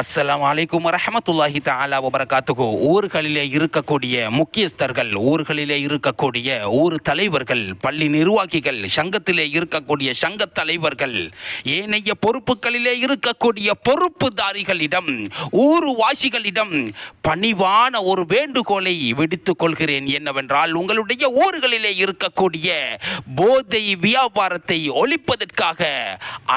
அஸ்லாம் அலைக்கும் வரமத்துல்லாஹி தாலா வபரகாத்துஹு. ஊர்களிலே இருக்கக்கூடிய முக்கியஸ்தர்கள் ஊர்களிலே இருக்கக்கூடிய ஊர் தலைவர்கள் பள்ளி நிர்வாகிகள் சங்கத்திலே இருக்கக்கூடிய சங்க தலைவர்கள் ஏனைய பொறுப்புகளிலே இருக்கக்கூடிய பொறுப்புதாரிகளிடம் ஊர் வாசிகளிடம் பணிவான ஒரு வேண்டுகோளை விடுத்துக் கொள்கிறேன். என்னவென்றால் உங்களுடைய ஊர்களிலே இருக்கக்கூடிய போதை வியாபாரத்தை ஒழிப்பதற்காக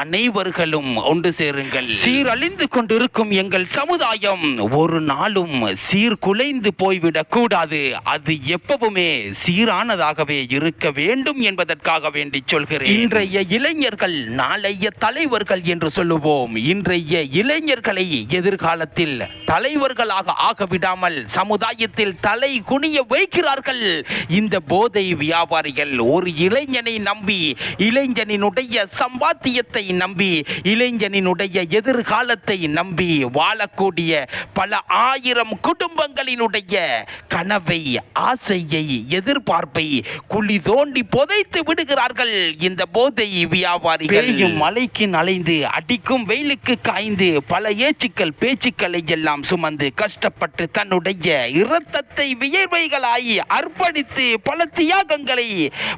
அனைவர்களும் ஒன்று சேருங்கள். சீரழிந்து கொண்டிருக்கும் எங்கள் சமுதாயம் ஒரு நாளும் சீர்குலைந்து போய்விடக் கூடாது அது எப்பவுமே சீரானதாகவே இருக்க வேண்டும் என்பதற்காக வேண்டி சொல்கிறேன். இன்றைய இளைஞர்கள் நாளைய தலைவர்கள் என்று சொல்லுவோம். இன்றைய இளைஞர்களை எதிர்காலத்தில் தலைவர்களாக ஆக விடாமல் சமுதாயத்தில் தலை குனிய வைக்கிறார்கள். இந்த போதை வியாபாரிகள் ஒரு இளைஞனை நம்பி இளைஞனினுடைய சம்பாத்தியத்தை நம்பி இளைஞனினுடைய எதிர்காலத்தை நம்பி வாழக்கூடிய பல ஆயிரம் குடும்பங்களினுடைய கனவை ஆசையை எதிர்பார்ப்பை குழி தோண்டி புதைத்து விடுகிறார்கள். இந்த போதை வியாபாரிகள் மலைக்கு நலைந்து அடிக்கும் வெயிலுக்கு காய்ந்து பல ஏச்சுக்கள் பேச்சுக்களை எல்லாம் சுமந்து கஷ்டப்பட்டு தன்னுடைய இரத்தத்தை வியர்வைகளாய் அர்ப்பணித்து பல தியாகங்களை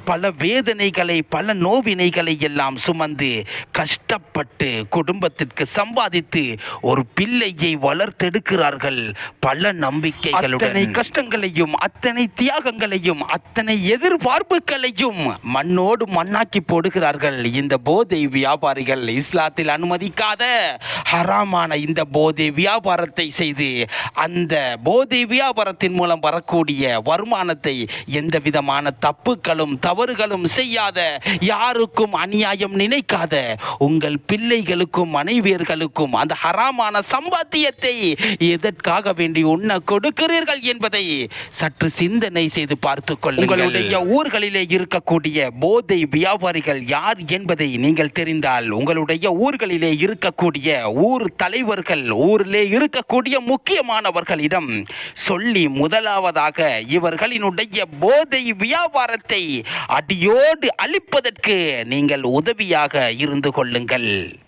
பல வேதனைகளை பல நோவினைகளை எல்லாம் சுமந்து கஷ்டப்பட்டு குடும்பத்திற்கு சம்பாதித்து ஒரு பிள்ளையை வளர்த்தெடுக்கிறார்கள் பல நம்பிக்கைகளுடன். கஷ்டங்களையும் அத்தனை தியாகங்களையும் அத்தனை எதிர்பார்ப்புகளையும் மண்ணோடு மண்ணாக்கி போடுகிறார்கள். இந்த போதை வியாபாரிகள் இஸ்லாத்தில் அனுமதிக்காத ஹராமான இந்த போதை வியாபாரத்தை செய்து அந்த போதை வியாபாரத்தின் மூலம் வரக்கூடிய வருமானத்தை எந்த விதமான தப்புகளும் தவறுகளும் செய்யாத யாருக்கும் அநியாயம் நினைக்காத உங்கள் பிள்ளைகளுக்கும் மனைவியர்களுக்கும் அந்த ஹராமான சம்பாத்தியத்தை எதற்காக வேண்டி உண்ண கொடுக்கிறீர்கள் என்பதை சற்று சிந்தனை செய்து கொள்ளுங்கள். உங்களுடைய ஊர்களிலே இருக்கக்கூடிய போதை வியாபாரிகள் யார் என்பதை நீங்கள் தெரிந்தால் உங்களுடைய ஊர்களிலே இருக்கக்கூடிய ஊர் தலைவர்கள் ஊரிலே இருக்கக்கூடிய முக்கியமானவர்களிடம் சொல்லி முதலாவதாக இவர்களினுடைய போதை வியாபாரத்தை அடியோடு அழிப்பதற்கு நீங்கள் உதவியாக இருந்து கொள்ளுங்கள்.